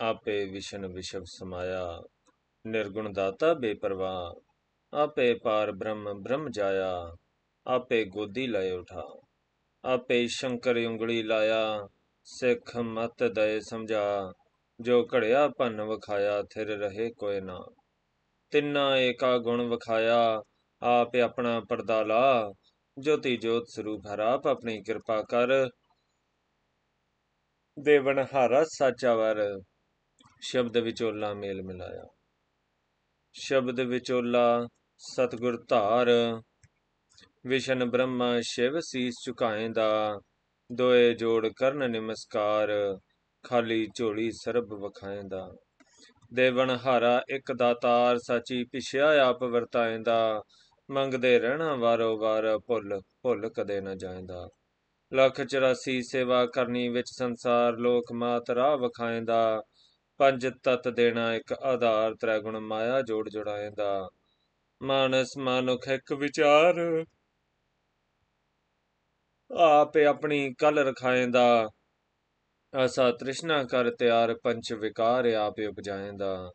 ਆਪੇ ਵਿਸ਼ਨ ਵਿਸ਼ਵ ਸਮਾਇਆ, ਨਿਰਗੁਣ ਦਾਤਾ ਬੇਪਰਵਾਹ, ਆਪੇ ਪਾਰ ਬ੍ਰਹਮ ਬ੍ਰਹਮ ਜਾਇਆ, ਆਪੇ ਗੋਦੀ ਲਏ ਉਠਾ, ਆਪੇ ਸ਼ੰਕਰ ਉਂਗਲੀ ਲਾਇਆ, ਸਿੱਖ ਮਤ ਦਏ ਸਮਝਾ, ਜੋ ਘੜਿਆ ਭੰਨ ਵਿਖਾਇਆ, ਥਿਰ ਰਹੇ ਕੋਇ ਨਾ। ਤਿੰਨਾ ਏਕਾ ਗੁਣ ਵਿਖਾਇਆ, ਆਪੇ ਆਪਣਾ ਪਰਦਾ ਲਾ, ਜੋਤੀ ਜੋਤ ਸਰੂਪ ਹਰਾਪ ਆਪਣੀ ਕਿਰਪਾ ਕਰ, ਦੇਵਨ ਹਾਰਾ ਸਾਚਾਵਰ ਸ਼ਬਦ ਵਿਚੋਲਾ ਮੇਲ ਮਿਲਾਇਆ। ਸ਼ਬਦ ਵਿਚੋਲਾ, ਸਤਗੁਰ ਧਾਰ, ਵਿਸ਼ਨ ਬ੍ਰਹਮਾ ਸ਼ਿਵ ਸੀਸ ਝੁਕਾਏਂਦਾ ਦੋਏ ਜੋੜ ਕਰਨ ਨਮਸਕਾਰ, ਖਾਲੀ ਝੋਲੀ ਸਰਬ ਵਖਾਏਂਦਾ ਦੇਵਨ ਹਾਰਾ ਇੱਕ ਦਾਤਾਰ, ਸਾਚੀ ਪਿਛਿਆ ਆਪ ਵਰਤਾਏਂਦਾ ਮੰਗਦੇ ਰਹਿਣਾ ਵਾਰੋ ਵਾਰ ਭੁੱਲ ਭੁੱਲ ਕਦੇ ਨਾ ਜਾਏਂਦਾ ਲੱਖ 84 ਸੇਵਾ ਕਰਨੀ ਵਿੱਚ ਸੰਸਾਰ, ਲੋਕ ਮਾਤ ਰਾਹ ਵਖਾਏਂਦਾ ਪੰਜ ਤਤ ਦੇਣਾ ਇੱਕ ਆਧਾਰ ਤ੍ਰੈ ਗੁਣ ਮਾਇਆ ਜੋੜ ਜੁੜਾਏਂਦਾ। ਮਾਨਸ ਮਾਨੁਖ ਇੱਕ ਵਿਚਾਰ, ਆਪੇ ਆਪਣੀ ਕਲ ਰਖਾਏਂਦਾ। ਆਸਾ ਤ੍ਰਿਸ਼ਨਾ ਕਰ ਤਿਆਰ ਪੰਚ ਵਿਕਾਰ ਆਪੇ ਉਪਜਾਏਂਦਾ।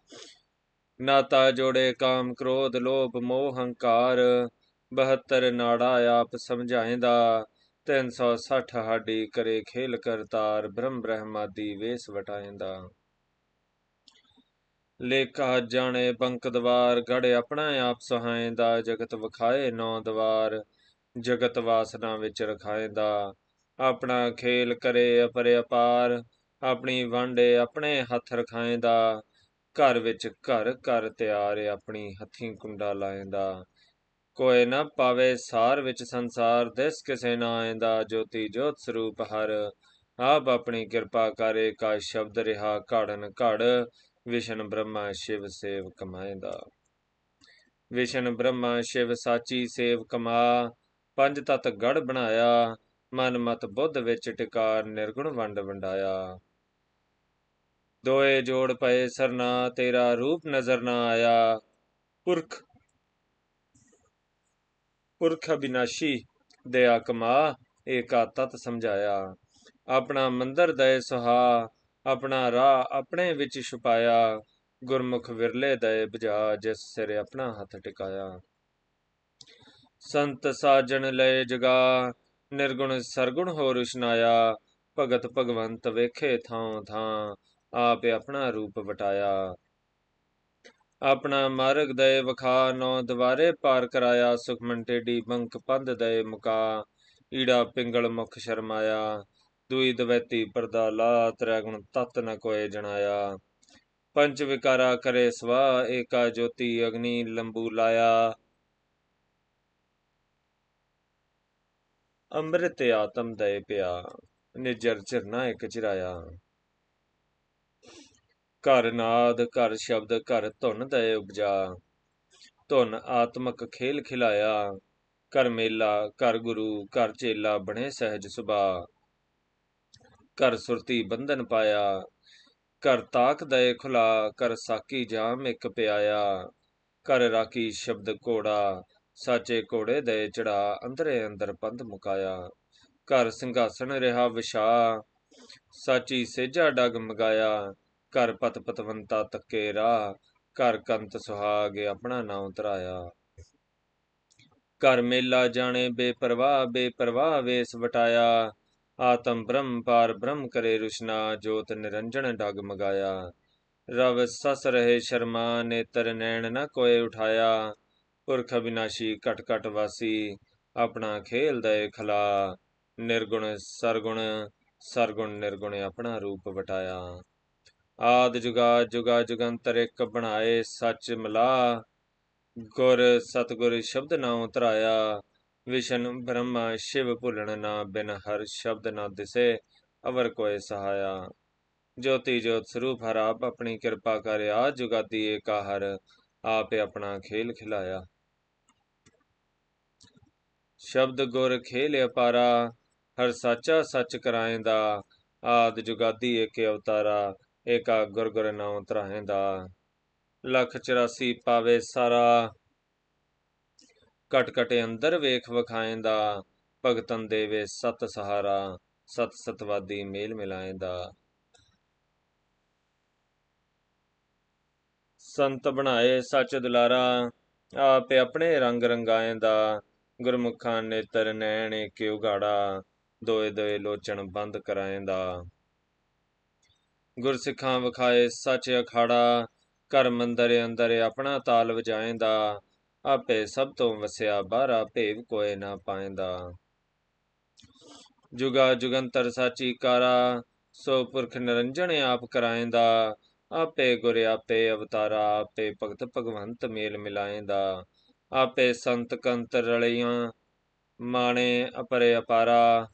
ਨਾਤਾ ਜੋੜੇ ਕਾਮ ਕ੍ਰੋਧ ਲੋਭ ਮੋਹ ਹੰਕਾਰ 72 ਨਾੜਾ ਆਪ ਸਮਝਾਏ ਸਮਝਾਏਂਦਾ 360 ਹਾਡੀ ਕਰੇ ਖੇਲ ਕਰਤਾਰ, ਬ੍ਰਹਮ ਬ੍ਰਹਮਾਦੀ ਵੇਸ ਵਟਾਏ ਦਾ ਲੇਖਾ ਜਾਣੇ ਬੰਕ ਦਵਾਰ ਗੜ ਆਪਣਾ ਆਪ ਸਹਾਇਂਦਾ ਜਗਤ ਵਿਖਾਏ ਨੌ ਦਵਾਰ, ਜਗਤ ਵਾਸਨਾ ਵਿੱਚ ਰਖਾਏਂਦਾ ਆਪਣਾ ਖੇਲ ਕਰੇ ਅਪਰੇ ਅਪਾਰ, ਆਪਣੀ ਵਾਂਡੇ ਆਪਣੇ ਹੱਥ ਰਖਾਏ ਦਾ। ਘਰ ਵਿੱਚ ਘਰ ਘਰ ਤਿਆਰ ਆਪਣੀ ਹੱਥੀਂ ਕੁੰਡਾ ਲਾਏ ਦਾ। ਕੋਈ ਨਾ ਪਾਵੇ ਸਾਰ ਵਿੱਚ ਸੰਸਾਰ, ਦਿਸ ਕਿਸੇ ਨਾ ਆਏਂਦਾ ਜੋਤੀ ਜੋਤ ਸਰੂਪ ਹਰ। ਆਪ ਆਪਣੀ ਕਿਰਪਾ ਕਰੇ, ਕਾ ਸ਼ਬਦ ਰਿਹਾ ਘੜਨ ਘੜ। ਵਿਸ਼ਨ ਬ੍ਰਹਮਾ ਸ਼ਿਵ ਸੇਵ ਕਮਾਏਂਦਾ ਵਿਸ਼ਨ ਬ੍ਰਹਮਾ ਸ਼ਿਵ ਸਾਚੀ ਸੇਵ ਕਮਾ ਪੰਜ ਤਤ ਗੜ ਬਣਾਇਆ, ਮਨ ਮਤ ਬੁੱਧ ਵਿੱਚ ਟਿਕਾਰ ਨਿਰਗੁਣ ਵੰਡ ਵੰਡਾਇਆ। ਦੋਏ ਜੋੜ ਪਏ ਸਰਨਾ, ਤੇਰਾ ਰੂਪ ਨਜ਼ਰ ਨਾ ਆਇਆ। ਪੁਰਖ ਪੁਰਖ ਬਿਨਾਸ਼ੀ ਦਇਆ ਕਮਾ, ਏਕਾ ਤਤ ਸਮਝਾਇਆ। ਆਪਣਾ ਮੰਦਰ ਦਏ ਸੁਹਾ ਆਪਣਾ ਰਾਹ ਆਪਣੇ ਵਿੱਚ ਛੁਪਾਇਆ। ਗੁਰਮੁਖ ਵਿਰਲੇ ਦਏ ਬਜਾ ਜਿਸ ਸਿਰ ਆਪਣਾ ਹੱਥ ਟਿਕਾਇਆ। ਸੰਤ ਸਾਜਣ ਲਏ ਜਗਾ, ਨਿਰਗੁਣ ਸਰਗੁਣ ਹੋ ਰੁਸ਼ਨਾਇਆ ਭਗਤ ਭਗਵੰਤ ਵੇਖੇ ਥਾਂ ਥਾਂ, ਆਪੇ ਆਪਣਾ ਰੂਪ ਵਟਾਇਆ। ਆਪਣਾ ਮਾਰਗ ਦਏ ਵਖਾ ਨੌ ਦਵਾਰੇ ਪਾਰ ਕਰਾਇਆ। ਸੁਖਮਨ ਟੇਡੀ ਬੰਕ ਪੰਧ ਦਏ ਮੁਕਾ, ਈੜਾ ਪਿੰਗਲ ਮੁਖ ਸ਼ਰਮਾਇਆ। ਦੁਈ ਦਵੈਤੀ ਪਰਦਾ ਲਾ ਤ੍ਰੈਗੁਣ ਤਤ ਨ ਕੋਏ ਜਣਾਇਆ। ਪੰਜ ਵਿਕਾਰਾ ਕਰੇ ਸਵਾ, ਏਕਾ ਜੋਤੀ ਅਗਨੀ ਲੰਬੂ ਲਾਇਆ। ਅੰਮ੍ਰਿਤ ਆਤਮ ਦਏ ਪਿਆ, ਨਿਜਰ ਚਿਰਨਾ ਇਕ ਚਿਰਾਇਆ। ਘਰ ਨਾਦ, ਘਰ ਸ਼ਬਦ, ਘਰ ਧੁਨ ਦਏ ਉਪਜਾ। ਧੁਨ ਆਤਮਕ ਖੇਲ ਖਿਲਾਇਆ, ਘਰ ਮੇਲਾ, ਘਰ ਗੁਰੂ, ਘਰ ਚੇਲਾ ਬਣੇ ਸਹਿਜ ਸੁਭਾ। ਕਰ ਸੁਰਤੀ ਬੰਧਨ ਪਾਇਆ ਕਰ ਤਾਕ ਦਏ ਖੁਲਾ ਕਰ ਸਾਕੀ ਜਾਮ ਇੱਕ ਪਿਆਇਆ। ਕਰ ਰਾਖੀ ਸ਼ਬਦ ਕੋੜਾ ਸਾਚੇ ਕੋੜੇ ਦੇ ਚੜਾ, ਅੰਦਰੇ ਅੰਦਰ ਪੰਧ ਮੁਕਾਇਆ। ਘਰ ਸਿੰਘਾਸਣ ਰਿਹਾ ਵਿਸ਼ਾ ਸਾਚੀ ਸੇਜਾ ਡਗ ਮਗਾਇਆ। ਘਰ ਪਤ ਪਤਵੰਤਾ ਤੱਕੇ ਰਾ ਘਰ ਕੰਤ ਸੁਹਾਗ ਆਪਣਾ ਨਾਮ ਧਰਾਇਆ। ਘਰ ਮੇਲਾ ਜਾਣੇ ਬੇਪਰਵਾਹ ਬੇਪਰਵਾਹ ਵੇਸ ਵਟਾਇਆ। ਆਤਮ ਬ੍ਰਹਮ ਪਾਰ ਬ੍ਰਹਮ ਕਰੇ ਰੁਸ਼ਨਾ, ਜੋਤ ਨਿਰੰਜਨ ਡਗ ਮਗਾਇਆ। ਰਵ ਸਸ ਰਹੇ ਸ਼ਰਮਾ, ਨੇਤਰ ਨੈਣ ਨ ਕੋਏ ਉਠਾਇਆ। ਪੁਰਖ ਬਿਨਾਸ਼ੀ ਕਟ ਕਟ ਵਾਸੀ, ਆਪਣਾ ਖੇਲ ਦਏ ਖਲਾ। ਨਿਰਗੁਣ ਸਰਗੁਣ ਸਰਗੁਣ ਨਿਰਗੁਣ ਆਪਣਾ ਰੂਪ ਵਟਾਇਆ। ਆਦ ਜੁਗਾ ਜੁਗਾ ਜੁਗੰਤਰ ਇੱਕ ਬਣਾਏ ਸੱਚ ਮਿਲਾ। ਗੁਰ ਸਤਗੁਰ ਸ਼ਬਦ ਨਾਉ ਤਰਾਇਆ ਵਿਸ਼ਨ ਬ੍ਰਹਮਾ ਸ਼ਿਵ ਭੁੱਲਣ ਨਾ ਬਿਨ ਹਰ ਸ਼ਬਦ ਨਾ ਦਿਸੇ, ਅਵਰ ਕੋਏ ਸਹਾਇਆ। ਜੋਤੀ ਜੋਤ ਸਰੂਪ ਹਰ ਆਪ ਆਪਣੀ ਕਿਰਪਾ ਕਰਿਆ, ਜੁਗਾਦੀ ਏਕਾ ਹਰ ਆਪੇ ਆਪਣਾ ਖੇਲ ਖਿਲਾਇਆ। ਸ਼ਬਦ ਗੁਰ ਖੇਲ ਅਪਾਰਾ, ਹਰ ਸਾਚਾ ਸੱਚ ਕਰਾਏਂਦਾ, ਆਦ ਜੁਗਾਦੀ ਏਕੇ ਅਵਤਾਰਾ, ਏਕਾ ਗੁਰ ਗੁਰ ਨਾਉ ਧਰਾਏਂਦਾ ਲੱਖ 84 ਪਾਵੇ ਸਾਰਾ ਕਟ ਕਟੇ ਅੰਦਰ ਵੇਖ ਵਖਾਏਂਦਾ, ਭਗਤਨ ਦੇਵੇ ਸਤ ਸਹਾਰਾ, ਸਤ ਸਤਵਾਦੀ ਮੇਲ ਮਿਲਾਏਂਦਾ। ਸੰਤ ਬਣਾਏ ਸੱਚ ਦੁਲਾਰਾ, ਆਪੇ ਆਪਣੇ ਰੰਗ ਰੰਗਾਏ ਦਾ ਗੁਰਮੁਖਾਂ ਨੇਤਰ ਨੈਣ ਏਕੇ ਉਗਾੜਾ ਦੋਏ ਦੋਏ ਲੋਚਣ ਬੰਦ ਕਰਾਏਂਦਾ। ਗੁਰਸਿੱਖਾਂ ਵਿਖਾਏ ਸੱਚ ਅਖਾੜਾ, ਘਰ ਮੰਦਰ ਅੰਦਰ ਆਪਣਾ ਤਾਲ ਵਜਾਏਂਦਾ। ਆਪੇ ਸਭ ਤੋਂ ਵਸਿਆ ਬਾਹਰਾ ਭੇਵ ਕੋਏ ਨਾ ਪਾਏਂਦਾ ਜੁਗਾ ਜੁਗੰਤਰ ਸਾਚੀ ਕਾਰਾ, ਸੋ ਪੁਰਖ ਨਿਰੰਜਣ ਆਪ ਕਰਾਏਂਦਾ ਆਪੇ ਗੁਰ ਆਪੇ ਅਵਤਾਰਾ, ਆਪੇ ਭਗਤ ਭਗਵੰਤ ਮੇਲ ਮਿਲਾਏਂਦਾ ਆਪੇ ਸੰਤ ਕੰਤ ਰਲੀਆਂ ਮਾਣੇ ਅਪਰੇ ਅਪਾਰਾ।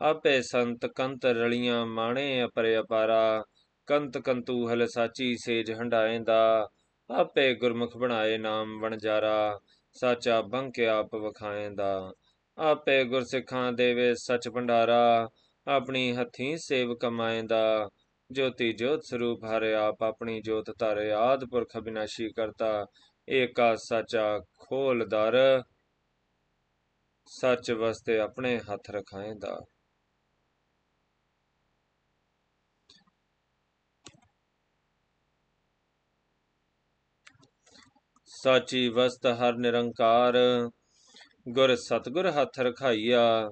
ਆਪੇ ਸੰਤ ਕੰਤ ਰਲੀਆਂ ਮਾਣੇ ਅਪਰੇ ਅਪਾਰਾ। ਕੰਤ ਕੰਤੂ ਹਲ ਸਾਚੀ ਸੇਜ ਹੰਡਾਏਂਦਾ ਆਪੇ ਗੁਰਮੁਖ ਬਣਾਏ ਨਾਮ ਵਣਜਾਰਾ, ਸਾਚਾ ਬੰਕ ਆਪ ਵਖਾਏਂਦਾ। ਆਪੇ ਗੁਰਸਿੱਖਾਂ ਦੇਵੇ ਸਚ ਭੰਡਾਰਾ, ਆਪਣੀ ਹੱਥੀਂ ਸੇਵ ਕਮਾਏਂਦਾ। ਜੋਤੀ ਜੋਤ ਸਰੂਪ ਹਰਿ ਆਪ ਆਪਣੀ ਜੋਤ ਧਾਰੇ, ਆਦ ਪੁਰਖ ਬਿਨਾਸ਼ੀ ਕਰਤਾ। ਏਕਾ ਸਾਚਾ ਖੋਲਦਾਰ ਸੱਚ ਵਸਤੇ ਆਪਣੇ ਹੱਥ ਰਖਾਏਂਦਾ। ਸਾਚੀ ਵਸਤ ਹਰ ਨਿਰੰਕਾਰ, ਗੁਰ ਸਤਗੁਰ ਹੱਥ ਰਖਾਈਆ।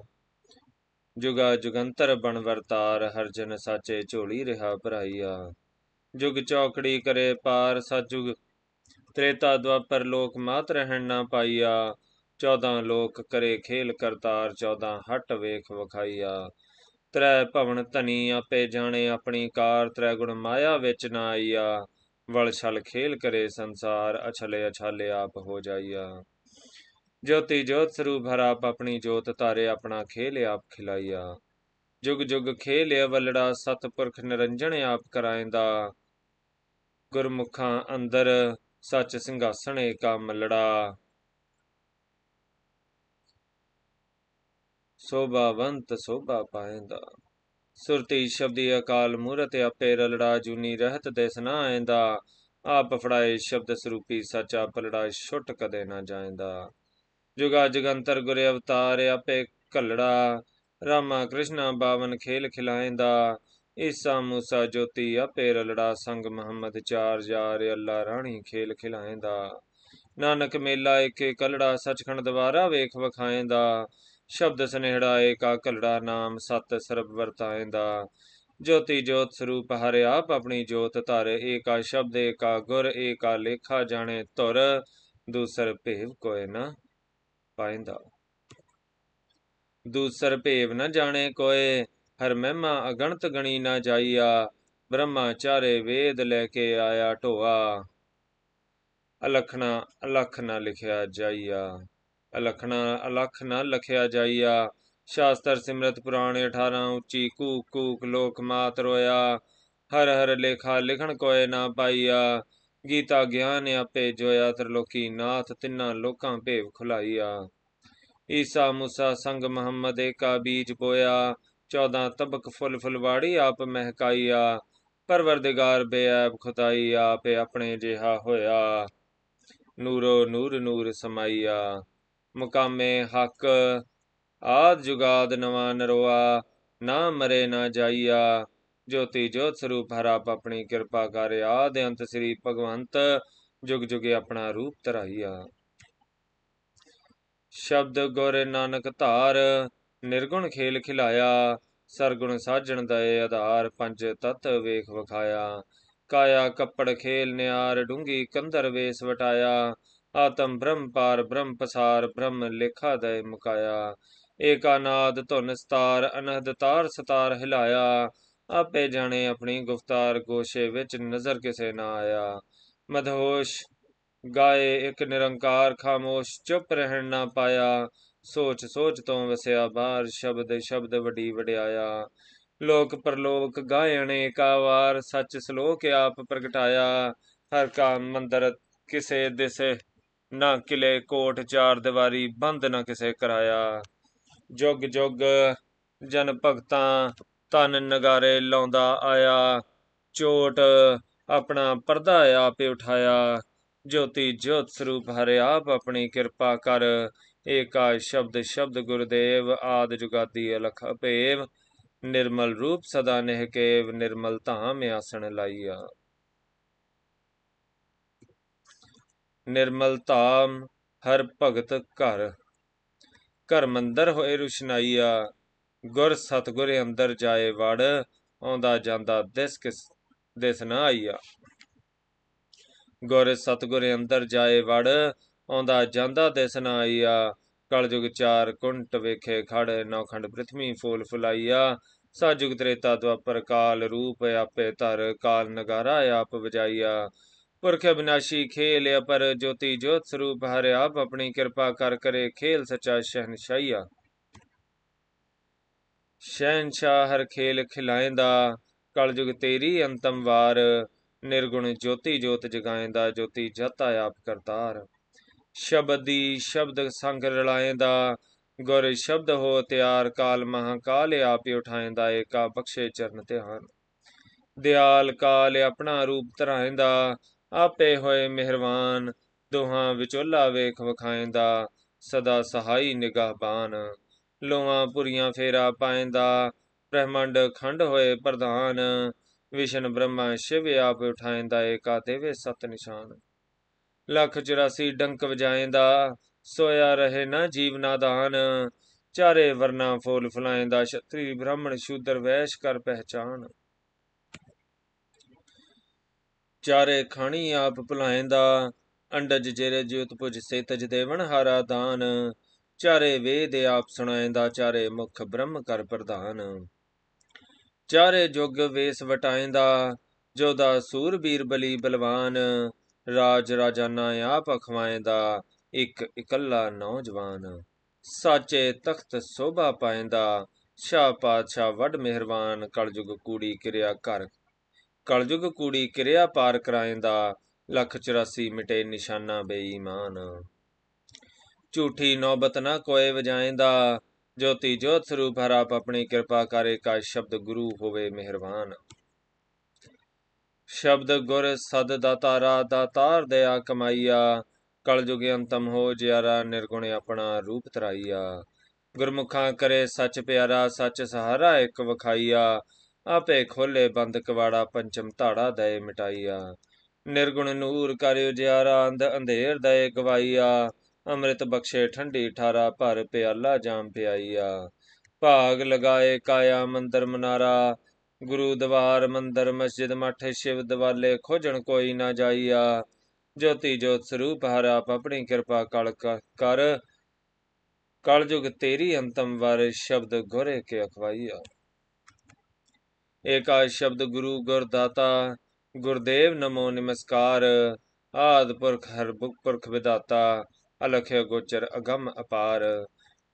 ਜੁਗਾ ਜੁਗੰਤਰ ਬਣ ਵਰਤਾਰ, ਹਰ ਜਨ ਸਾਚੇ ਝੋਲੀ ਰਿਹਾ ਭਰਾਈਆ। ਜੁਗ ਚੌਕੜੀ ਕਰੇ ਪਾਰ ਸਤਜੁਗ ਤ੍ਰੇਤਾ ਦੁਆਪਰ ਲੋਕ ਮਾਤ ਰਹਿਣ ਨਾ ਪਾਈਆ। 14 ਲੋਕ ਕਰੇ ਖੇਲ ਕਰਤਾਰ 14 ਹਟ ਵੇਖ ਵਖਾਈਆ। ਤ੍ਰੈ ਭਵਨ ਧਨੀ ਆਪੇ ਜਾਣੇ, ਆਪਣੀ ਕਾਰ ਤ੍ਰੈ ਗੁਣ ਮਾਇਆ ਵਿੱਚ ਨਾ ਆਈਆ। ਵਲ ਛਲ ਖੇਲ ਕਰੇ ਸੰਸਾਰ, ਅਛਲੇ ਅਛਾਲੇ ਆਪ ਹੋ ਜਾਈਆ। ਜੋਤੀ ਜੋਤ ਸਰੂਪ ਹਰ ਆਪ ਆਪਣੀ ਜੋਤ ਧਾਰੇ ਆਪਣਾ ਖੇਲ ਆਪ ਖਿਲਾਈਆ। ਜੁਗ ਜੁਗ ਖੇਲ ਵਲੜਾ ਸਤਪੁਰਖ ਨਿਰੰਜਣ ਆਪ ਕਰਾਇੰਦਾ। ਗੁਰਮੁਖਾਂ ਅੰਦਰ ਸੱਚ ਸਿੰਘਾਸਣ ਏਕਾ ਮਲੜਾ ਸੋਭਾਵੰਤ ਸੋਭਾ ਪਾਇੰਦਾ। ਸੁਰਤੀ ਸ਼ਬਦੀ ਅਕਾਲ ਮੂਰਤ ਆਪੇ ਰਲੜਾ ਜੂਨੀ ਰਹਿਤ ਦੇਸ ਨਾ ਆਇੰਦਾ। ਆਪ ਫੜਾਏ ਸ਼ਬਦ ਸਰੂਪੀ ਸੱਚਾ ਪਲੜਾ ਛੁੱਟ ਕਦੇ ਨਾ ਜਾਇੰਦਾ। ਜੁਗਾ ਜਗੰਤਰ ਗੁਰ ਅਵਤਾਰ ਆਪੇ ਕੱਲੜਾ ਰਾਮਾ ਕ੍ਰਿਸ਼ਨਾ ਬਾਵਨ ਖੇਲ ਖਿਲਾਇੰਦਾ। ਈਸਾ ਮੂਸਾ ਜੋਤੀ ਆਪੇ ਰਲੜਾ। ਸੰਗ ਮੁਹੰਮਦ ਚਾਰ ਜਾਰ ਅੱਲਾ ਰਾਣੀ ਖੇਲ ਖਿਲਾਇੰਦਾ। ਨਾਨਕ ਮੇਲਾ ਏਕੇ ਕਲੜਾ। ਸਚਖੰਡ ਦਵਾਰਾ ਵੇਖ ਵਖਾਇੰਦਾ। ਸ਼ਬਦ ਸਨੇਹੜਾ ਏਕਾ ਕਲੜਾ ਨਾਮ ਸਤ ਸਰਬ ਦਾ। ਜੋਤੀ ਜੋਤ ਸਰੂਪ ਹਰਿ ਆਪ ਆਪਣੀ ਜੋਤ ਧਰ, ਏਕਾ ਸ਼ਬਦ, ਏਕਾ ਗੁਰ, ਏਕਾ ਲੇਖਾ ਜਾਣੇ ਤੁਰ ਦੂਸਰ ਭੇਵ ਕੋਏ ਨਾ ਪਾਇੰਦਾ। ਦੂਸਰ ਭੇਵ ਨ ਜਾਣੇ ਕੋਇ, ਹਰ ਮਹਿਮਾ ਅਗਣਤ ਗਣੀ ਨਾ ਜਾਈਆ, ਬ੍ਰਹਮਾ ਚਾਰੇ ਵੇਦ ਲੈ ਕੇ ਆਇਆ ਢੋਆ। ਅਲਖਣਾ, ਅਲਖ ਨਾ ਲਿਖਿਆ ਜਾਈਆ। ਅਲਖਣਾ, ਅਲਖ ਨਾ ਲਖਿਆ ਜਾਈਆ। ਸ਼ਾਸਤਰ ਸਿਮਰਤ ਪੁਰਾਣੇ 18 ਉੱਚੀ ਕੂਕ ਕੂਕ ਲੋਕ ਮਾਤ ਰੋਇਆ। ਹਰ ਹਰ ਲੇਖਾ ਲਿਖਣ ਕੋਏ ਨਾ ਪਾਈਆ। ਗੀਤਾ ਗਿਆਨ ਆਪੇ ਜੋਇਆ, ਤਰਲੋਕੀ ਨਾਥ ਤਿੰਨਾਂ ਲੋਕਾਂ ਭੇਵ ਖੁਲਾਈਆ। ਈਸਾ ਮੁਸਾ ਸੰਗ ਮੁਹੰਮਦ ਏਕਾ ਬੀਜ ਬੋਇਆ 14 ਤਬਕ ਫੁੱਲ ਫੁਲਵਾੜੀ ਆਪ ਮਹਿਕਾਈਆ। ਪਰਵਰਦਿਗਾਰ ਬੇਅਬ ਖੁਦਾਈ ਆਪੇ ਆਪਣੇ ਜਿਹਾ ਹੋਇਆ। ਨੂਰੋ ਨੂਰ ਨੂਰ ਸਮਾਈਆ। ਮੁਕਾਮੇ ਹੱਕ, ਆਦ ਜੁਗਾਦ ਨਵਾ ਨਰਵਾ ਨਾ ਮਰੇ ਨਾ ਜਾਈਆ। ਜੋਤੀ ਜੋਤ ਸਰੂਪ ਹਰ ਆਪ ਆਪਣੀ ਕਿਰਪਾ ਕਰ, ਆਦ ਅੰਤ ਸ੍ਰੀ ਭਗਵੰਤ ਜੁਗ ਜੁਗੇ ਆਪਣਾ ਰੂਪ ਧਰਾਈਆ। ਸ਼ਬਦ ਗੁਰ ਨਾਨਕ ਧਾਰ, ਨਿਰਗੁਣ ਖੇਲ ਖਿਲਾਇਆ, ਸਰਗੁਣ ਸਾਜਣ ਦਏ ਆਧਾਰ, ਪੰਜ ਤਤ ਵੇਖ ਵਖਾਇਆ। ਕਾਇਆ ਕੱਪੜ ਖੇਲ ਨਿਆਰ, ਡੂੰਗੀ ਕੰਦਰ ਵੇਸ ਵਟਾਇਆ। ਆਤਮ ਬ੍ਰਹਮ ਪਾਰ ਬ੍ਰਹਮ ਪਸਾਰ ਬ੍ਰਹਮ ਲੇਖਾ ਦਏ ਮੁਕਾਇਆ। ਏਕਾਨਾਦ ਧੁਨ ਸਤਾਰ, ਅਨਹਦ ਤਾਰ ਸਤਾਰ ਹਿਲਾਇਆ। ਆਪੇ ਜਾਣੇ ਆਪਣੀ ਗੁਫਤਾਰ, ਗੋਸ਼ੇ ਵਿੱਚ ਨਜ਼ਰ ਕਿਸੇ ਨਾ ਆਇਆ। ਮਧੋਸ਼ ਗਾਏ ਇੱਕ ਨਿਰੰਕਾਰ, ਖਾਮੋਸ਼ ਚੁੱਪ ਰਹਿਣ ਨਾ ਪਾਇਆ। ਸੋਚ ਸੋਚ ਤੋਂ ਵਸਿਆ ਬਾਹਰ, ਸ਼ਬਦ ਸ਼ਬਦ ਵਡੀ ਵਡਿਆਇਆ। ਲੋਕ ਪਰਲੋਕ ਗਾਏ ਕਾਵਾਰ ਸੱਚ ਸ਼ਲੋਕ ਆਪ ਪ੍ਰਗਟਾਇਆ। ਹਰ ਕਾ ਮੰਦਰ ਕਿਸੇ ਦਿਸੇ ਨਾ ਕਿਲੇ ਕੋਟ ਚਾਰ ਦੀਵਾਰੀ ਬੰਦ ਨਾ ਕਿਸੇ ਕਰਾਇਆ। ਜੁਗ ਜੁਗ ਜਨ ਭਗਤਾਂ ਤਨ ਨਗਾਰੇ ਲਾਉਂਦਾ ਆਇਆ। ਚੋਟ ਆਪਣਾ ਪਰਦਾ ਆਪੇ ਉਠਾਇਆ। ਜੋਤੀ ਜੋਤ ਸਰੂਪ ਹਰਿ ਆਪ ਆਪਣੀ ਕਿਰਪਾ ਕਰ। ਏਕਾ ਸ਼ਬਦ ਸ਼ਬਦ ਗੁਰਦੇਵ ਆਦ ਜੁਗਾਦੀ ਅਲਖ ਅਪੇਵ। ਨਿਰਮਲ ਰੂਪ ਸਦਾ ਨਿਹਕੇਵ, ਨਿਰਮਲ ਧਾਮ ਆਸਣ ਲਾਈਆ। ਨਿਰਮਲ ਧਾਮ ਹਰ ਭਗਤ ਘਰ। ਘਰ ਮੰਦਰ ਹੋਏ ਰੁਸ਼ਨਾਈਆ, ਗੁਰ ਸਤਗੁਰ ਅੰਦਰ ਜਾਏ ਵੜ, ਆਉਂਦਾ ਜਾਂਦਾ ਦਿਸ ਕਿਸ, ਦਿਸ ਨਾ ਆਈਆ। ਗੁਰ ਸਤਗੁਰ ਅੰਦਰ ਜਾਏ ਵੜ, ਆਉਂਦਾ ਜਾਂਦਾ ਦਿਸ ਨਾ ਆਈਆ। ਕਲਯੁਗ ਚਾਰ ਕੁੰਟ ਵੇਖੇ ਖੜ ਨੌਖੰਡ ਪ੍ਰਿਥਵੀ ਫੂਲ ਫੁਲਾਈਆ। ਸਾਜੁਗ ਤ੍ਰੇਤਾ ਦੁਆਪਰ ਕਾਲ ਰੂਪ ਆਪੇ ਧਰ, ਕਾਲ ਨਗਾਰਾ ਆਪ ਵਜਾਈਆ। ਪੁਰਖ ਅਬਿਨਾਸ਼ੀ ਖੇਲ ਅਪਰ ਜੋਤੀ ਜੋਤ ਸਰੂਪ ਹਰਿ ਆਪ ਆਪਣੀ ਕਿਰਪਾ ਕਰ ਕਰੇ ਖੇਲ ਸਚਾ ਸ਼ਹਿਨਸ਼ਾਹੀਆ। ਸ਼ਹਿਨਸ਼ਾਹ ਹਰ ਖੇਲ ਖਿਲਾਏਂਦਾ, ਕਲਯੁਗ ਤੇਰੀ ਅੰਤਮ ਵਾਰ, ਨਿਰਗੁਣ ਜੋਤੀ ਜੋਤ ਜਗਾਏਂਦਾ, ਜੋਤੀ ਜਤਾ ਆਪ ਕਰਤਾਰ। ਸ਼ਬਦੀ ਸ਼ਬਦ ਸੰਗ ਰਲਾਏਂਦਾ, ਗੁਰ ਸ਼ਬਦ ਹੋ ਤਿਆਰ, ਕਾਲ ਮਹਾਕਾਲ ਆਪੇ ਉਠਾਏਂਦਾ, ਏਕਾ ਬਖਸ਼ੇ ਚਰਨ ਧਿਆਨ। ਦਿਆਲ ਕਾਲ ਆਪਣਾ ਰੂਪ ਧਰਾਏਂਦਾ ਆਪੇ ਹੋਏ ਮਿਹਰਬਾਨ, ਦੋਹਾਂ ਵਿਚੋਲਾ ਵੇਖ ਵਖਾਏਂਦਾ ਸਦਾ ਸਹਾਈ ਨਿਗਾਹਬਾਨ। ਲੋਆਂ ਪੁਰੀਆਂ ਫੇਰਾ ਪਾਏਂਦਾ ਬ੍ਰਹਮੰਡ ਖੰਡ ਹੋਏ ਪ੍ਰਧਾਨ। ਵਿਸ਼ਨ ਬ੍ਰਹਮਾ ਸ਼ਿਵ ਆਪ ਉਠਾਏਂਦਾ ਏਕਾ ਦੇਵੇ ਸਤ ਨਿਸ਼ਾਨ। ਲੱਖ 84 ਡੰਕ ਵਜਾਏਂਦਾ ਸੋਇਆ ਰਹੇ ਨਾ ਜੀਵ ਨਾਦਾਨ ਚਾਰੇ ਵਰਨਾ ਫੂਲ ਫੁਲਾਏਂਦਾ ਛਤਰੀ ਬ੍ਰਾਹਮਣ ਸ਼ੂਦਰ ਵੈਸ਼ ਕਰ ਪਹਿਚਾਨ। ਚਾਰੇ ਖਾਣੀ ਆਪ ਭੁਲਾਏਂਦਾ, ਅੰਡਜ ਜੇਰੇ ਜਿਉਤ ਪੁਜ ਸੇ ਤਜ ਦੇਵਨ ਹਾਰਾ ਦਾਨ, ਚਾਰੇ ਵੇਦ ਆਪ ਸੁਣਾਏਂਦਾ, ਚਾਰੇ ਮੁਖ ਬ੍ਰਹਮ ਕਰ ਪ੍ਰਧਾਨ। ਚਾਰੇ ਜੁਗ ਵੇਸ ਵਟਾਏਂਦਾ ਜੋਦਾ ਸੂਰਬੀਰ ਬਲੀ ਬਲਵਾਨ, ਰਾਜ ਰਾਜਾਨਾ ਆਪ ਅਖਵਾਏਂਦਾ, ਇੱਕ ਇਕੱਲਾ ਨੌਜਵਾਨ। ਸਾਚੇ ਤਖਤ ਸੋਭਾ ਪਾਏਂਦਾ, ਸ਼ਾਹ ਪਾਤਸ਼ਾਹ ਵੱਡ ਮਿਹਰਬਾਨ, ਕਲਯੁਗ ਕੂੜੀ ਕਿਰਿਆ ਕਰ ਕਲਯੁਗ ਕੂੜੀ ਕਿਰਿਆ ਪਾਰ ਕਰਾਏਂਦਾ, ਲੱਖ 84 ਮਿਟੇ ਨਿਸ਼ਾਨਾ ਬੇਈਮਾਨ। ਝੂਠੀ ਨੌਬਤ ਨਾ ਕੋਏ ਵਜਾਏਂਦਾ, ਜੋਤੀ ਜੋਤ ਸਰੂਪ ਹਰ ਆਪ ਆਪਣੀ ਕਿਰਪਾ ਕਰੇ ਕਾ ਸ਼ਬਦ ਗੁਰੂ ਹੋਵੇ ਮਿਹਰਬਾਨ। ਸ਼ਬਦ ਗੁਰ ਸਦ ਦਾਤਾਰਾ, ਦਾਤਾਰ ਦਇਆ ਕਮਾਈਆ, ਕਲਯੁਗ ਅੰਤਮ ਹੋ ਜਿਆਰਾ, ਨਿਰਗੁਣ ਆਪਣਾ ਰੂਪ ਤਰਾਈਆ ਗੁਰਮੁਖਾਂ ਕਰੇ ਸੱਚ ਪਿਆਰਾ, ਸੱਚ ਸਹਾਰਾ ਇੱਕ ਵਖਾਈਆ ਆਪੇ ਖੋਲੇ ਬੰਦ ਕਵਾੜਾ ਪੰਚਮ ਧਾੜਾ ਦਏ ਮਿਟਾਈਆ। ਨਿਰਗੁਣ ਨੂਰ ਕਰਿਓ ਉਜਿਆਰਾ ਅੰਧ ਅੰਧੇਰ ਦਏ ਗਵਾਈਆ। ਅੰਮ੍ਰਿਤ ਬਖਸ਼ੇ ਠੰਡੀ ਠਾਰਾ, ਭਰ ਪਿਆਲਾ ਜਾਮ ਪਿਆਈਆ। ਭਾਗ ਲਗਾਏ ਕਾਇਆ ਮੰਦਰ ਮਨਾਰਾ। ਗੁਰੂ ਦਵਾਰ ਮੰਦਰ ਮਸਜਿਦ ਮਠ ਸ਼ਿਵ ਦਵਾਲੇ ਖੋਜਣ ਕੋਈ ਨਾ ਜਾਈਆ। ਜੋਤੀ ਜੋਤ ਸਰੂਪ ਹਰ ਆਪ ਆਪਣੀ ਕਿਰਪਾ ਕਲ ਕਰ। ਕਲਯੁਗ ਤੇਰੀ ਅੰਤਮ ਵਾਰ ਸ਼ਬਦ ਗੋਰੇ ਕੇ ਅਖਵਾਈਆ। ਏਕਾ ਸ਼ਬਦ ਗੁਰੂ ਗੁਰਦਾਤਾ, ਗੁਰਦੇਵ ਨਮੋ ਨਮਸਕਾਰ, ਆਦ ਪੁਰਖ ਹਰ ਪੁਰਖ ਵਿਦਾਤਾ ਅਲਖ ਗੋਚਰ ਅਗੰਮ ਅਪਾਰ।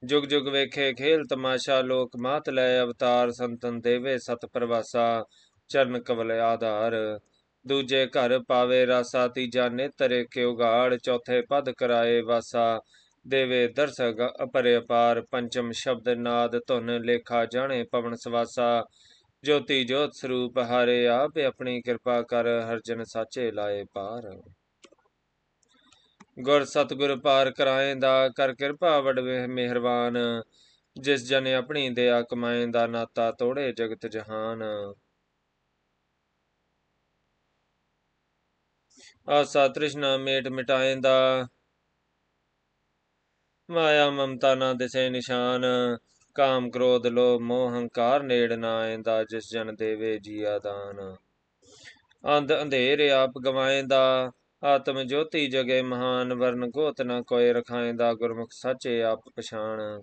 ਜੁਗ ਜੁਗ ਵੇਖੇ ਖੇਲ ਤਮਾਸ਼ਾ, ਲੋਕ ਮਾਤ ਲੈ ਅਵਤਾਰ, ਸੰਤਨ ਦੇਵੇ ਸਤ ਪ੍ਰਵਾਸਾ, ਚਰਨ ਕਵਲ ਆਧਾਰ। ਦੂਜੇ ਘਰ ਪਾਵੇ ਰਾਸਾ, ਤੀਜਾ ਨੇਤਰੇ ਕੇ ਉਗਾੜ ਚੌਥੇ ਪਦ ਕਰਾਏ ਵਾਸਾ, ਦੇਵੇ ਦਰਸਗ ਅਪਰੇ ਅਪਾਰ। ਪੰਚਮ ਸ਼ਬਦ ਨਾਦ ਧੁਨ, ਲੇਖਾ ਜਾਣੇ ਪਵਨ ਸਵਾਸਾ ਜੋਤੀ ਜੋਤ ਸਰੂਪ ਹਾਰੇ ਆਪ ਆਪਣੀ ਕਿਰਪਾ ਕਰ ਹਰ ਜਨ ਸਾਚੇ ਲਾਏ ਪਾਰ। ਗੁਰ ਸਤਗੁਰ ਪਾਰ ਕਰਾਏਂਦਾ ਕਰ ਕਿਰਪਾ ਵਡਵੇ ਮਿਹਰਬਾਨ ਜਿਸ ਜਨ ਆਪਣੀ ਦਇਆ ਕਮਾਏਂਦਾ ਨਾਤਾ ਤੋੜੇ ਜਗਤ ਜਹਾਨ। ਆਸਾ ਤ੍ਰਿਸ਼ਨਾ ਮੇਟ ਮਿਟਾਏ ਦਾ, ਮਾਇਆ ਮਮਤਾ ਨਾ ਦਿਸੇ ਨਿਸ਼ਾਨ। ਕਾਮ ਕ੍ਰੋਧ ਲੋਭ ਮੋਹ ਹੰਕਾਰ ਨੇੜ ਨਾ ਆਏਂਦਾ ਜਿਸ ਜਨ ਦੇਵੇ ਜੀਆ ਦਾਨ। ਅੰਧ ਅੰਧੇਰ ਆਪ ਗਵਾਏਂਦਾ ਆਤਮ ਜੋਤੀ ਜਗੇ ਮਹਾਨ, ਵਰਨ ਗੋਤ ਨ ਕੋਏ ਰਖਾਏਂਦਾ ਗੁਰਮੁਖ ਸਾਚੇ ਆਪ ਪਛਾਣ।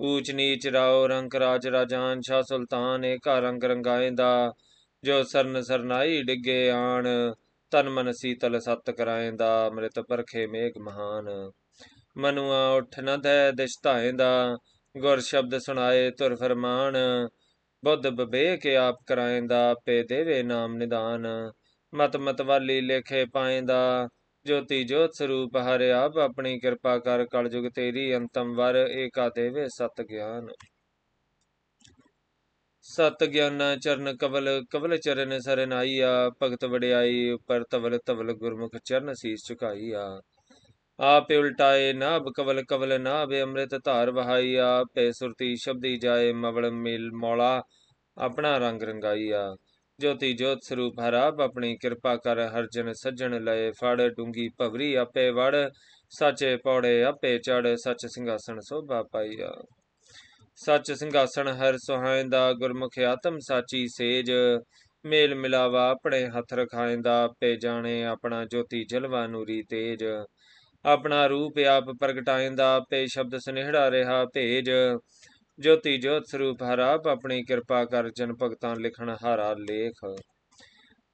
ਊਚ ਨੀਚ ਰਾਓ ਰੰਗ ਰਾਜ ਰਾਜਾਨ ਸ਼ਾ ਸੁਲਤਾਨ ਏਕਾ ਰੰਗ ਰੰਗਾਏਂਦਾ ਜੋ ਸਰਨ ਸਰਨਾਈ ਡਿੱਗੇ ਆਣ, ਤਨ ਮਨ ਸੀਤਲ ਸਤ ਕਰਾਏਂਦਾ ਅੰਮ੍ਰਿਤ ਪਰਖੇ ਮੇਘ ਮਹਾਨ। ਮਨੁਆ ਉਠ ਨ ਦੈ ਦਿਸ਼ ਗੁਰ ਸ਼ਬਦ ਸੁਣਾਏ ਤੁਰ ਫਰਮਾਨ, ਬੁੱਧ ਬਵੇਕ ਆਪ ਕਰਾਏਂਦਾ ਪੇ ਦੇਵੇ ਨਾਮ ਨਿਦਾਨ। ਮਤ ਮਤ ਵਾਲੀ ਲੇਖੇ ਪਾਏਂਦਾ, ਜੋਤੀ ਜੋਤ ਸਰੂਪ ਹਰਿ ਆਪ ਆਪਣੀ ਕਿਰਪਾ ਕਰ ਕਲਯੁਗ ਤੇਰੀ ਅੰਤਮ ਵਰ, ਏਕਾ ਦੇਵੇ ਸਤ ਗਿਆਨ। ਸਤ ਗਿਆਨਾ ਚਰਨ ਕਵਲ ਕਵਲ ਚਰਨ ਸਰਨਾਈਆ, ਭਗਤ ਵਡਿਆਈ, ਉਪਰ ਤਵਲ ਤਵਲ ਗੁਰਮੁਖ ਚਰਨ ਸੀਸ ਝੁਕਾਈਆ। ਆਪੇ ਉਲਟਾਏ ਨਾਭ ਕਵਲ ਕਵਲ ਨਾਭੇ ਅੰਮ੍ਰਿਤ ਧਾਰ ਵਹਾਈਆ ਆਪੇ ਸੁਰਤੀ ਸ਼ਬਦੀ ਜਾਏ ਮਵਲ ਮਿਲ ਮੌਲਾ, ਆਪਣਾ ਰੰਗ ਰੰਗਾਈਆ। ਜੋਤੀ ਜੋਤ ਸਰੂਪ ਹਰ ਆਪਣੀ ਕਿਰਪਾ ਕਰ ਹਰਜਨ ਸੱਜਣ ਲਏ ਫੜ, ਡੂੰਗੀ ਭਵਰੀ ਆਪੇ ਵੜ, ਸੱਚੇ ਪੌੜੇ ਆਪੇ ਚੜ, ਸੱਚ ਸਿੰਘਾਸਣ ਸੋਭਾ ਪਾਈਆ। ਸੱਚ ਸਿੰਘਾਸਣ ਹਰ ਸੁਹਾਇਂਦਾ, ਗੁਰਮੁਖ ਆਤਮ ਸਾਚੀ ਸੇਜ, ਮੇਲ ਮਿਲਾਵਾ ਆਪਣੇ ਹੱਥ ਰਖਾਇਂਦਾ, ਆਪੇ ਜਾਣੇ ਆਪਣਾ ਜੋਤੀ ਜਲਵਾ ਨੂਰੀ ਤੇਜ। ਆਪਣਾ ਰੂਪ ਆਪ ਪ੍ਰਗਟਾਇਂਦਾ, ਆਪੇ ਸ਼ਬਦ ਸੁਨੇਹੜਾ ਰਿਹਾ ਭੇਜ। ਜੋਤੀ ਜੋਤ ਸਰੂਪ ਹਰ ਆਪਣੀ ਕਿਰਪਾ ਕਰ ਜਨ ਭਗਤਾਂ ਲਿਖਣ ਹਾਰਾ ਲੇਖ।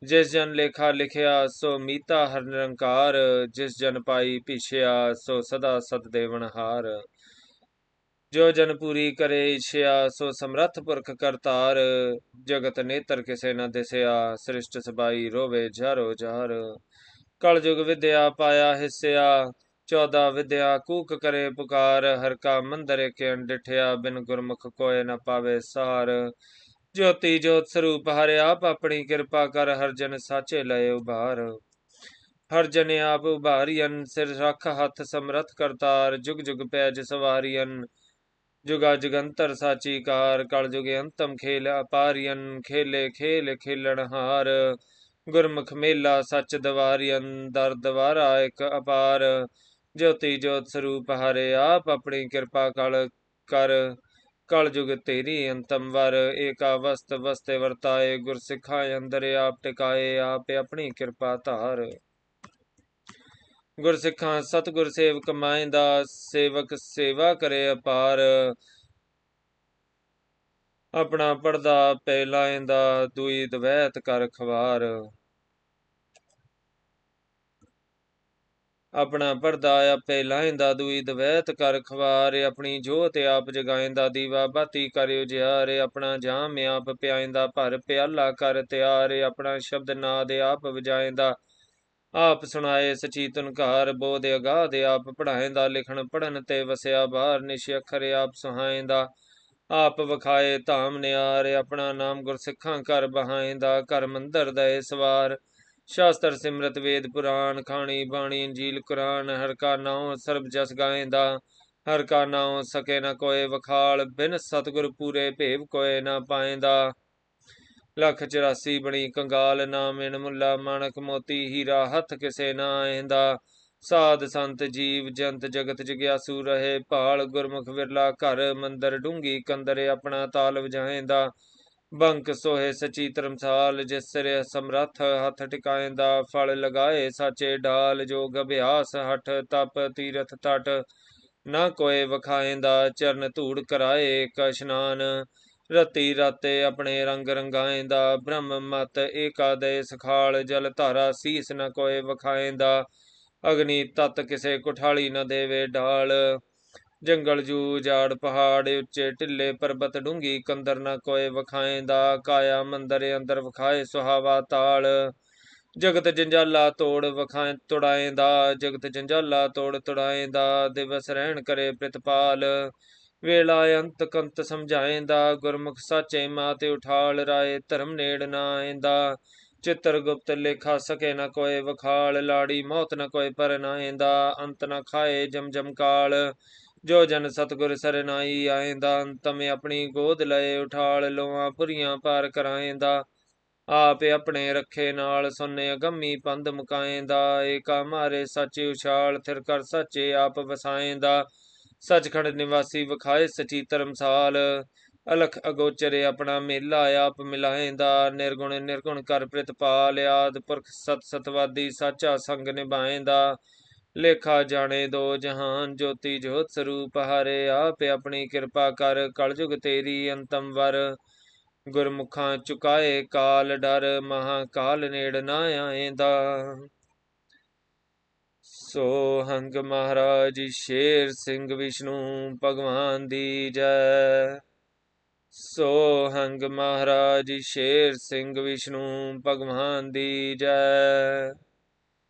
ਜਿਸ ਜਨ ਲੇਖਾ ਲਿਖਿਆ, ਸੋ ਮੀਤਾ ਹਰ ਨਿਰੰਕਾਰ। ਜਿਸ ਜਨ ਪਾਈ ਭੀਸ਼ਿਆ ਸੋ ਸਦਾ ਸਤ ਦੇਵਨ ਹਾਰ। ਜੋ ਜਨ ਪੂਰੀ ਕਰੇ ਇਛਿਆ, ਸੋ ਸਮਰੱਥ ਪੁਰਖ ਕਰਤਾਰ ਜਗਤ ਨੇਤਰ ਕਿਸੇ ਨਾ ਦਿਸਿਆ, ਸ੍ਰਿਸ਼ਟ ਸਬਾਈ ਰੋਵੇ ਜਾਰੋ ਜਾਰ ਕਲਯੁਗ ਵਿਦਿਆ ਪਾਇਆ ਹਿੱਸਿਆ, ਚੌਦਾ ਵਿਦਿਆ ਕੂਕ ਕਰੇ ਪੁਕਾਰ, ਹਰ ਕਾ ਮੰਦਰ ਕੇ ਅੰਡਿਠਿਆ ਬਿਨ ਗੁਰਮੁਖ ਕੋਏ ਨ ਪਾਵੇ ਸਾਰ। ਜੋਤੀ ਜੋਤ ਸਰੂਪ ਹਰਿ ਆਪ ਆਪਣੀ ਕਿਰਪਾ ਕਰ, ਹਰ ਜਨ ਸਾਚੇ ਲਏ ਉਭਾਰ। ਹਰ ਜਨ ਆਪ ਉਭਾਰੀਅਨ ਸਿਰ ਰੱਖ ਹੱਥ ਸਮਰਥ ਕਰਤਾਰ ਜੁਗ ਜੁਗ ਪੈਜ ਸਵਾਰੀਅਨ ਜੁਗਾ ਜੁਗੰਤਰ ਸਾਚੀ ਕਾਰ। ਕਲ ਜੁਗੇ ਅੰਤਮ ਖੇਲ ਅਪਾਰੀਅਨ ਖੇਲੇ ਖੇਲ ਖੇਲਣ ਹਾਰ। ਗੁਰਮੁਖ ਮੇਲਾ, ਸੱਚ ਦਵਾਰੀਅਨ ਅੰਦਰ ਦਵਾਰਾ, ਇੱਕ ਅਪਾਰ। ਜੋਤੀ ਜੋਤ ਸਰੂਪ ਹਰੇ, ਆਪ ਆਪਣੀ ਕਿਰਪਾ ਕਲ ਕਰ। ਕਲ ਜੁਗ ਤੇਰੀ ਅੰਤਮ ਵਰ, ਏਕਾ ਵਸਤ ਵਸਤੇ ਵਰਤਾਏ, ਗੁਰ ਸਿੱਖਾ ਅੰਦਰ ਆਪ ਟਿਕਾਏ, ਆਪੇ ਆਪਣੀ ਕਿਰਪਾ ਧਾਰ। ਗੁਰ ਸਿੱਖਾਂ, ਸਤਗੁਰ ਸੇਵਕ ਮਾਇਂਦਾ ਸੇਵਕ ਸੇਵਾ ਕਰੇ ਅਪਾਰ। ਆਪਣਾ ਪਰਦਾ ਪੈ ਲਾਇਂਦਾ ਦੂਈ ਦਵੈਤ ਕਰ ਖਵਾਰ। ਆਪਣਾ ਪਰਦਾ ਆਪੇ ਲਾਇਂਦਾ ਦੂਈ ਦਵੈਤ ਕਰ ਖਵਾਰ, ਆਪਣੀ ਜੋਤ ਆਪ ਜਗਾਇੰਦਾ, ਦੀਵਾ ਬਾਤੀ ਕਰ ਉਜਿਆਰੇ ਆਪਣਾ ਜਾਮ ਆਪ ਪਿਆਇਂਦਾ, ਭਰ ਪਿਆਲਾ ਕਰ ਤਿਆਰ, ਆਪਣਾ ਸ਼ਬਦ ਨਾਦ ਆਪ ਵਜਾਇਂਦਾ। ਆਪ ਸੁਣਾਏ ਸਚੀਤਨ ਘਰ, ਬੋਧ ਅਗਾਧ ਆਪ ਪੜਾਇਂਦਾ ਲਿਖਣ ਪੜਨ ਤੇ ਵਸਿਆ ਬਾਹਰ, ਨਿਸ਼ ਅੱਖਰ ਆਪ ਸੁਹਾਇਂਦਾ। ਆਪ ਵਖਾਏ ਧਾਮ ਨਿਆਰ, ਆਪਣਾ ਨਾਮ ਗੁਰਸਿੱਖਾਂ ਕਰ ਬਹਾਇਂਦਾ, ਘਰ ਮੰਦਰ ਦਏ ਸਵਾਰ। ਸ਼ਾਸਤਰ ਸਿਮਰਤ ਵੇਦ ਪੁਰਾਣ, ਖਾਣੀ ਬਾਣੀ, ਇੰਜੀਲ ਕੁਰਾਨ, ਹਰ ਕਾ ਨਾਉ ਸਰਬ ਜਸ ਗਾਇਂਦਾ ਹਰ ਕਾ ਨਾਉ ਸਕੇ ਨਾ ਕੋਏ ਵਖਾਲ, ਬਿਨ ਸਤਗੁਰ ਪੂਰੇ ਭੇਵ ਕੋਏ ਨਾ ਪਾਇਂਦਾ ਲੱਖ 84 ਬਣੀ ਕੰਗਾਲ ਨਾ ਮਿਣ ਮੁੱਲਾ, ਮਾਣਕ ਮੋਤੀ ਹੀਰਾ, ਹੱਥ ਕਿਸੇ ਨਾ ਆਇਂਦਾ ਸਾਧ ਸੰਤ ਜੀਵ ਜੰਤ ਜਗਤ ਜਗਿਆਸੂ ਰਹੇ, ਭਾਲ ਗੁਰਮੁਖ ਵਿਰਲਾ ਘਰ, ਮੰਦਰ ਡੂੰਗੀ ਕੰਦਰ ਆਪਣਾ ਤਾਲ ਵਜਾਏਂਦਾ ਬੰਕ ਸੋਹੇ ਸਚੀ ਧਰਮਸਾਲ, ਜਿਸ ਸਿਰ ਸਮਰੱਥ ਹੱਥ ਟਿਕਾਏ ਦਾ ਫਲ ਲਗਾਏ, ਸਾਚੇ ਢਾਲ ਜੋਗ ਅਭਿਆਸ, ਹਠ ਤਪ ਤੀਰਥ ਟਟ ਨਾ ਕੋਏ ਵਖਾਏਂਦਾ ਚਰਨ ਧੂੜ ਕਰਾਏ, ਇੱਕ ਰਤੀ ਰਾਤੇ ਆਪਣੇ ਰੰਗ ਰੰਗਾਏਂਦਾ ਬ੍ਰਹਮ ਮਤ ਏਕਾਦੇ ਸਖਾਲ, ਜਲ ਧਾਰਾ ਸੀਸ ਨ ਕੋਏ ਵਖਾਏਂਦਾ ਅਗਨੀ ਤਤ ਕਿਸੇ ਕੁਠਾਲੀ ਨ ਦੇਵੇ ਢਾਲ। ਜੰਗਲ, ਜੂ ਜਾੜ ਪਹਾੜ, ਉੱਚੇ ਢਿੱਲੇ ਪਰਬਤ ਡੂੰਗੀ ਕੰਦਰ ਨ ਕੋਏ ਵਖਾਏਂਦਾ ਕਾਇਆ, ਮੰਦਰ ਅੰਦਰ ਵਖਾਏ ਸੁਹਾਵਾ ਤਾਲ। ਜਗਤ ਜੰਜਾਲਾ ਤੋੜ ਵਖਾਏ ਤੁੜਾਏਂਦਾ ਜਗਤ ਜੰਜਾਲਾ ਤੋੜ ਤੁੜਾਏਂਦਾ ਦਿਵਸ ਰਹਿਣ ਕਰੇ ਪ੍ਰਿਤਪਾਲ। ਵੇਲਾ ਅੰਤ ਕੰਤ ਸਮਝਾਏ ਦਾ, ਗੁਰਮੁਖ ਸਾਚੇ ਮਾਤੇ ਉਠਾਲ, ਰਾਏ ਧਰਮ ਨੇੜ ਨਾ ਆਏਂਦਾ ਚਿੱਤਰ ਗੁਪਤ ਲੇਖਾ ਸਕੇ ਨਾ ਕੋਏ ਵਖਾਲ, ਲਾੜੀ ਮੌਤ ਨ ਕੋਏ ਪਰ ਨਾਏਂਦਾ ਅੰਤ ਨਾ ਖਾਏ ਜਮ ਜਮ ਕਾਲ। ਜੋ ਜਨ ਸਤਗੁਰ ਸਰਨਾਈ ਆਏਂਦਾ ਅੰਤਮ ਆਪਣੀ ਗੋਦ ਲਏ, ਉਠਾਲ ਲੋਆਂ ਪੁਰੀਆਂ ਪਾਰ ਕਰਾਏਂਦਾ। ਆਪੇ ਆਪਣੇ ਰੱਖੇ ਨਾਲ ਸੁਨੇ ਅਗੰਮੀ ਪੰਧ ਮੁਕਾਏਂਦਾ। ਏਕਾ ਮਾਰੇ ਸੱਚੇ ਉਛਾਲ, ਥਿਰ ਕਰ ਸੱਚੇ ਆਪ ਵਸਾਏਂਦਾ। ਸਚਖੰਡ ਨਿਵਾਸੀ ਵਿਖਾਏ ਸਚੀ ਧਰਮਸਾਲ। ਅਲਖ ਅਗੋਚਰੇ ਆਪਣਾ ਮੇਲਾ ਆਪ ਮਿਲਾਏਂਦਾ। ਨਿਰਗੁਣ ਨਿਰਗੁਣ ਕਰ ਪ੍ਰਿਤਪਾਲ, ਆਦ ਪੁਰਖ ਸਤ ਸਤਵਾਦੀ ਸਾਚਾ ਸੰਗ ਨਿਭਾਏਂਦਾ। ਲੇਖਾ ਜਾਣੇ ਦੋ ਜਹਾਨ, ਜੋਤੀ ਜੋਤ ਸਰੂਪ ਹਰੇ, ਆਪੇ ਆਪਣੀ ਕਿਰਪਾ ਕਰ, ਕਲਯੁਗ ਤੇਰੀ ਅੰਤਮ ਵਰ। ਗੁਰਮੁਖਾਂ ਚੁਕਾਏ ਕਾਲ ਡਰ ਮਹਾ ਕਾਲ ਨੇੜ ਨਾ ਆਏਂਦਾ। ਸੋ ਹੰਗ ਮਹਾਰਾਜ ਸ਼ੇਰ ਸਿੰਘ ਵਿਸ਼ਨੂੰ ਭਗਵਾਨ ਦੀ ਜੈ। ਸੋ ਹੰਗ ਮਹਾਰਾਜ ਸ਼ੇਰ ਸਿੰਘ ਵਿਸ਼ਨੂੰ ਭਗਵਾਨ ਦੀ ਜੈ।